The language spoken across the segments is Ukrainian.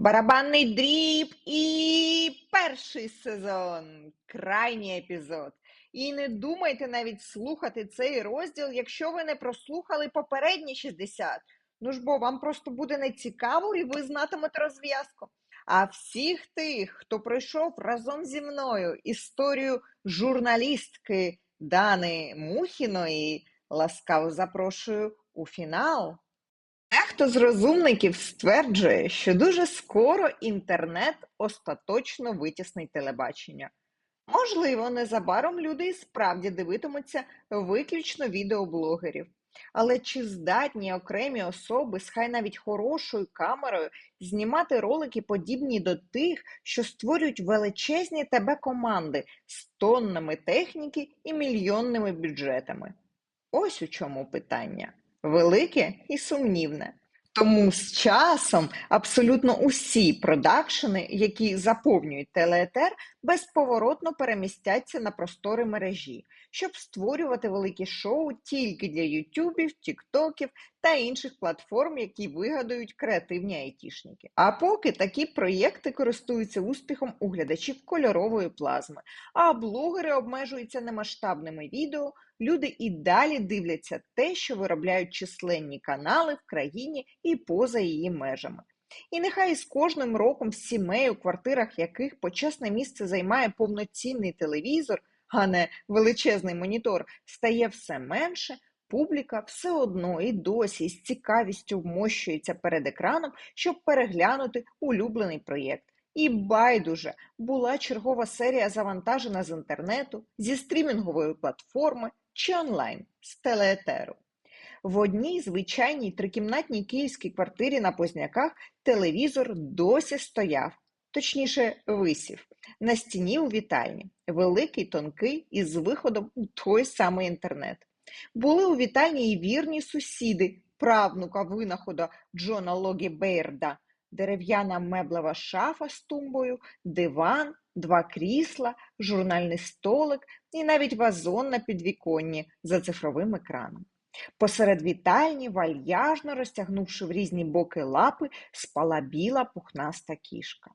Барабанний дріб і перший сезон, крайній епізод. І не думайте навіть слухати цей розділ, якщо ви не прослухали попередні 60. Ну ж бо вам просто буде нецікаво і ви знатимете розв'язку. А всіх тих, хто пройшов разом зі мною історію журналістки Дани Мухіної, ласкаво запрошую у фінал. Дехто з розумників стверджує, що дуже скоро інтернет остаточно витіснить телебачення. Можливо, незабаром люди і справді дивитимуться виключно відеоблогерів. Але чи здатні окремі особи з хай навіть хорошою камерою знімати ролики, подібні до тих, що створюють величезні тебе команди з тоннами техніки і мільйонними бюджетами? Ось у чому питання велике і сумнівне. Тому з часом абсолютно усі продакшени, які заповнюють телеетер, безповоротно перемістяться на простори мережі, щоб створювати великі шоу тільки для ютюбів, тіктоків та інших платформ, які вигадують креативні айтішники. А поки такі проєкти користуються успіхом у глядачів кольорової плазми, а блогери обмежуються немасштабними відео, люди і далі дивляться те, що виробляють численні канали в країні і поза її межами. І нехай з кожним роком сімей, у квартирах яких почесне місце займає повноцінний телевізор, а не величезний монітор, стає все менше, публіка все одно і досі з цікавістю вмощується перед екраном, щоб переглянути улюблений проєкт. І байдуже була чергова серія завантажена з інтернету, зі стрімінгової платформи чи онлайн з телеетеру. В одній звичайній трикімнатній київській квартирі на Позняках телевізор досі стояв, точніше, висів, на стіні у вітальні, великий, тонкий, із виходом у той самий інтернет. Були у вітальні і вірні сусіди, правнука винахода Джона Логі Бейрда, дерев'яна меблева шафа з тумбою, диван, два крісла, журнальний столик і навіть вазон на підвіконні за цифровим екраном. Посеред вітальні, вальяжно розтягнувши в різні боки лапи, спала біла пухнаста кішка.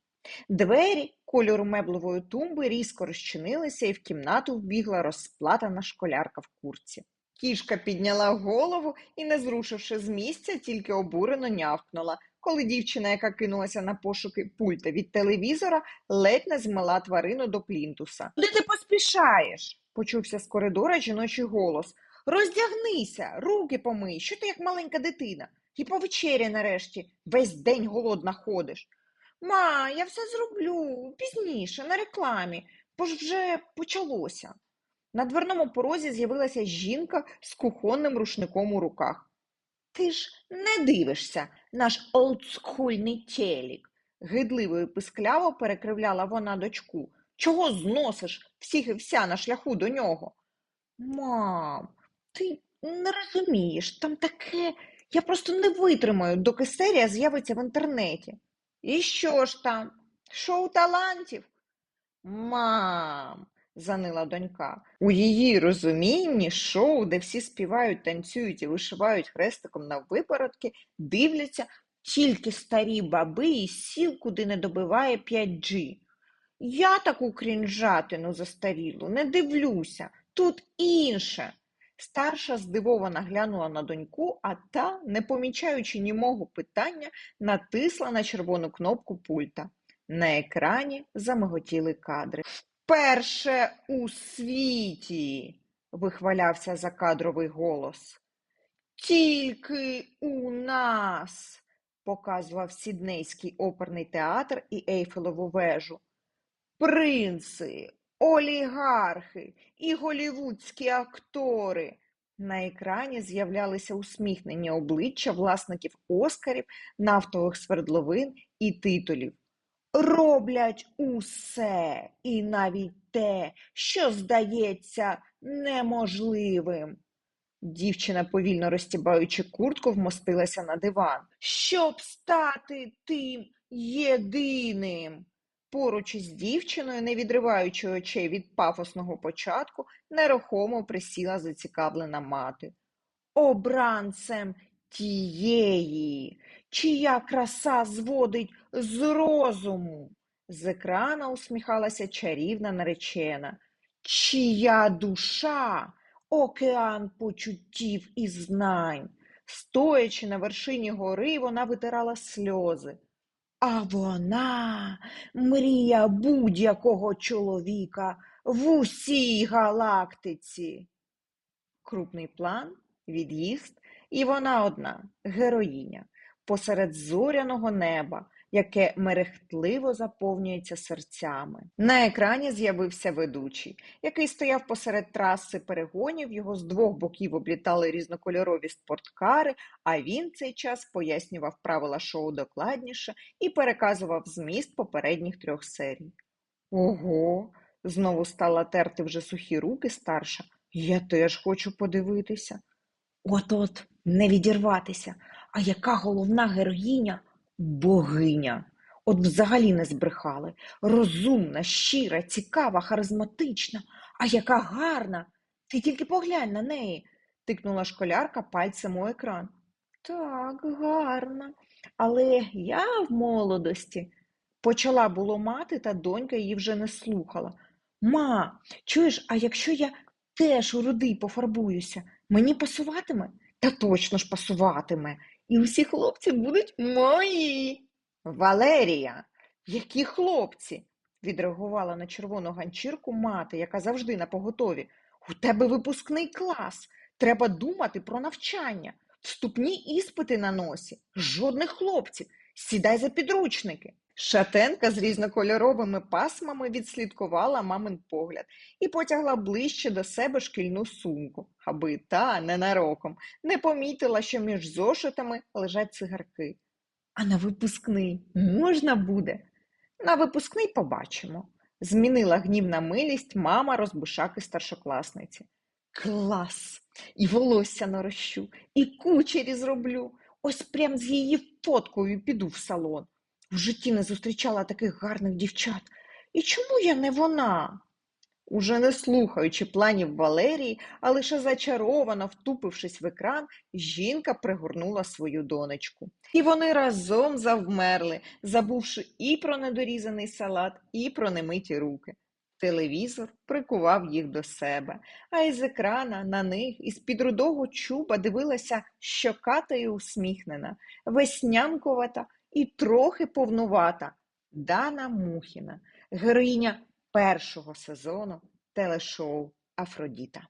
Двері кольору меблевої тумби різко розчинилися, і в кімнату вбігла розплатана школярка в курці. Кішка підняла голову і, не зрушивши з місця, тільки обурено нявкнула, коли дівчина, яка кинулася на пошуки пульта від телевізора, ледь не змила тварину до плінтуса. Куди ти поспішаєш? почувся з коридора жіночий голос. Роздягнися, руки помий, що ти як маленька дитина, і повечері нарешті весь день голодна ходиш. Ма, я все зроблю пізніше, на рекламі, бо ж вже почалося. На дверному порозі з'явилася жінка з кухонним рушником у руках. Ти ж не дивишся, наш олдскульний телік, гидливо і пискляво перекривляла вона дочку. Чого зносиш всіх і вся на шляху до нього? Мам, ти не розумієш, там таке. Я просто не витримаю, доки серія з'явиться в інтернеті. І що ж там? Шоу талантів? Мам, занила донька. У її розумінні шоу, де всі співають, танцюють і вишивають хрестиком на випоротки, дивляться тільки старі баби і сіл, куди не добиває 5G. Я таку крінжатину застарілу не дивлюся. Тут інше. Старша здивовано глянула на доньку, а та, не помічаючи німого питання, натисла на червону кнопку пульта. На екрані замиготіли кадри. Перше у світі, вихвалявся закадровий голос. Тільки у нас, показував Сіднейський оперний театр і Ейфелеву вежу. Принци, олігархи і голівудські актори. На екрані з'являлися усміхнені обличчя власників Оскарів, нафтових свердловин і титулів. Роблять усе і навіть те, що здається неможливим. Дівчина, повільно розтібаючи куртку, вмостилася на диван. Щоб стати тим єдиним. Поруч із дівчиною, не відриваючи очей від пафосного початку, нерухомо присіла зацікавлена мати. Обранцем тієї, чия краса зводить з розуму. З екрана усміхалася чарівна наречена. Чия душа, океан почуттів і знань. Стоячи на вершині гори, вона витирала сльози. А вона мрія будь-якого чоловіка в усій галактиці. Крупний план, від'їзд, і вона одна, героїня, посеред зоряного неба, яке мерехтливо заповнюється серцями. На екрані з'явився ведучий, який стояв посеред траси перегонів, його з двох боків облітали різнокольорові спорткари, а він цей час пояснював правила шоу докладніше і переказував зміст попередніх трьох серій. Ого, знову стала терти вже сухі руки старша. Я теж хочу подивитися. От-от, не відірватися. А яка головна героїня? Богиня. От взагалі не збрехали. Розумна, щира, цікава, харизматична. А яка гарна. Ти тільки поглянь на неї, тикнула школярка пальцем у екран. Так, гарна. Але я в молодості. Почала було мати, та донька її вже не слухала. Ма, чуєш, а якщо я теж у рудий пофарбуюся, мені пасуватиме? Та точно ж пасуватиме. І усі хлопці будуть мої. Валерія, які хлопці? відреагувала на червону ганчірку мати, яка завжди на поготові. У тебе випускний клас. Треба думати про навчання. Вступні іспити на носі. Жодних хлопців. Сідай за підручники. Шатенка з різнокольоровими пасмами відслідкувала мамин погляд і потягла ближче до себе шкільну сумку, аби та ненароком не помітила, що між зошитами лежать цигарки. А на випускний можна буде? На випускний побачимо. Змінила гнівна милість мама розбушаки старшокласниці. Клас! І волосся нарощу, і кучері зроблю. Ось прям з її фоткою піду в салон. В житті не зустрічала таких гарних дівчат. І чому я не вона? Уже не слухаючи планів Валерії, а лише зачаровано втупившись в екран, жінка пригорнула свою донечку. І вони разом завмерли, забувши і про недорізаний салат, і про немиті руки. Телевізор прикував їх до себе, а із екрана на них із-під рудого чуба дивилася щоката і усміхнена, веснянкувата і трохи повнувата Дана Мухіна, героїня першого сезону телешоу Афродіта.